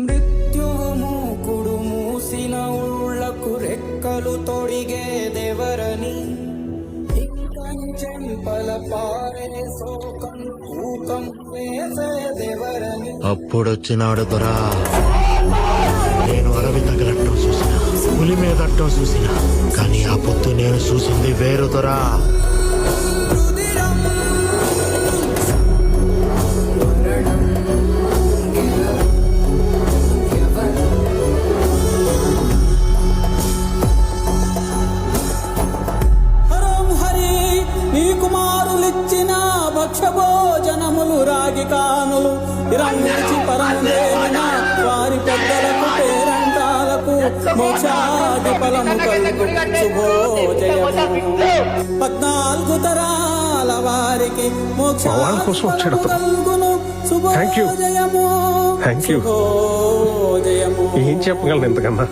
మృత్యువు మూకుడు మూసిన ఉళ్ళకు రెక్కలు తొడిగేదెవరని ఇంకని చెంపల పారే శోకం కూకం వేసేదెవరని అప్పుడొచ్చినాడు దొరా నేను అరవి తగలట్టం చూసిన పులి మీద అట్టం చూసిన కానీ ఆ పొత్తు నేను చూసింది వేరు దొరా భక్షభోజనములు రాగి కానులు ఇరంగిచి పరములేన వారి పెద్దలకు పేరంటాలకు మోక్షాది ఫలము కలుగు శుభోజయము పద్నాలుగు తరాల వారికి. కలుగును. శుభోజయము you. శుభోజయము ఏం చెప్పగలను ఇంతకన్నా